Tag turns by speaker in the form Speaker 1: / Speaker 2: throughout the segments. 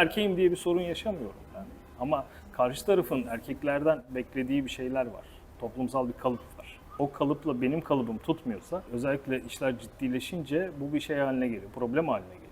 Speaker 1: erkeğim diye bir sorun yaşamıyorum ben. Ama karşı tarafın erkeklerden beklediği bir şeyler var. Toplumsal bir kalıp var. O kalıpla benim kalıbım tutmuyorsa özellikle işler ciddileşince bu bir şey haline geliyor. Problem haline geliyor.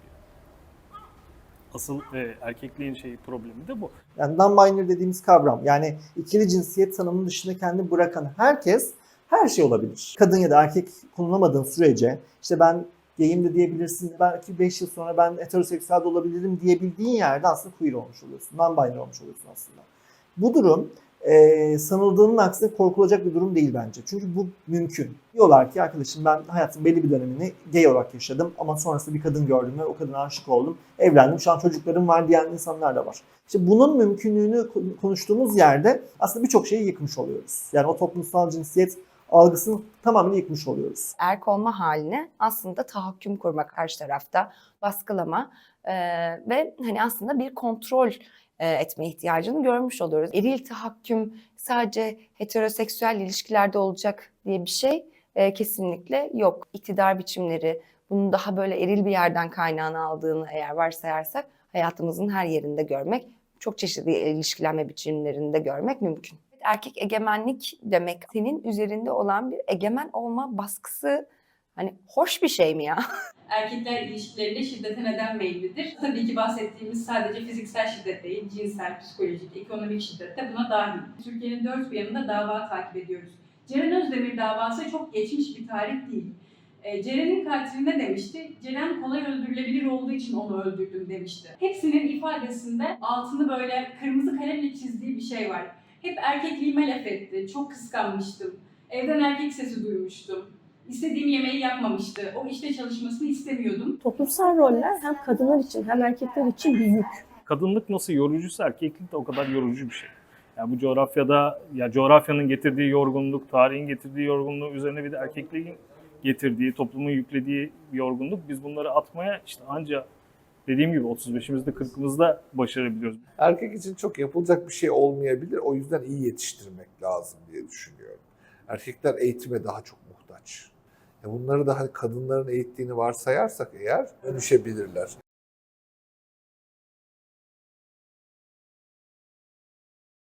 Speaker 1: Asıl e, erkekliğin şeyi problemi de bu.
Speaker 2: Yani non-binary dediğimiz kavram yani ikili cinsiyet tanımının dışında kendini bırakan herkes her şey olabilir. Kadın ya da erkek konulamadığın sürece işte ben gayim de diyebilirsin. Belki 5 yıl sonra ben heteroseksüel de olabilirim diyebildiğin yerde aslında queer olmuş oluyorsun. Non-binary olmuş oluyorsun aslında. Bu durum e, sanıldığının aksine korkulacak bir durum değil bence. Çünkü bu mümkün. Diyorlar ki arkadaşım ben hayatım belli bir dönemini gay olarak yaşadım ama sonrasında bir kadın gördüm ve o kadına aşık oldum. Evlendim şu an çocuklarım var diyen insanlar da var. İşte bunun mümkünlüğünü konuştuğumuz yerde aslında birçok şeyi yıkmış oluyoruz. Yani o toplumsal cinsiyet algısını tamamen yıkmış oluyoruz.
Speaker 3: erk olma haline aslında tahakküm kurmak karşı tarafta, baskılama e, ve hani aslında bir kontrol e, etme ihtiyacını görmüş oluyoruz. Eril tahakküm sadece heteroseksüel ilişkilerde olacak diye bir şey e, kesinlikle yok. İktidar biçimleri bunun daha böyle eril bir yerden kaynağını aldığını eğer varsayarsak hayatımızın her yerinde görmek, çok çeşitli ilişkilenme biçimlerinde görmek mümkün. Erkek egemenlik demek senin üzerinde olan bir egemen olma baskısı hani hoş bir şey mi ya?
Speaker 4: Erkekler ilişkilerinde şiddete neden meyillidir. Tabii ki bahsettiğimiz sadece fiziksel şiddet değil, cinsel, psikolojik, ekonomik şiddet de buna dahil. Türkiye'nin dört bir yanında dava takip ediyoruz. Ceren Özdemir davası çok geçmiş bir tarih değil. E, Ceren'in katili ne demişti? Ceren kolay öldürülebilir olduğu için onu öldürdüm demişti. Hepsinin ifadesinde altını böyle kırmızı kalemle çizdiği bir şey var. Hep erkekliğime laf etti, çok kıskanmıştım. Evden erkek sesi duymuştum. İstediğim yemeği yapmamıştı. O işte çalışmasını istemiyordum.
Speaker 5: Toplumsal roller hem kadınlar için hem erkekler için bir yük.
Speaker 1: Kadınlık nasıl yorucuysa erkeklik de o kadar yorucu bir şey. Yani bu coğrafyada ya coğrafyanın getirdiği yorgunluk, tarihin getirdiği yorgunluğu üzerine bir de erkekliğin getirdiği, toplumun yüklediği bir yorgunluk. Biz bunları atmaya işte anca dediğim gibi 35'imizde 40'ımızda başarabiliyoruz.
Speaker 6: Erkek için çok yapılacak bir şey olmayabilir. O yüzden iyi yetiştirmek lazım diye düşünüyorum. Erkekler eğitime daha çok muhtaç. Bunları da hani kadınların eğittiğini varsayarsak eğer dönüşebilirler.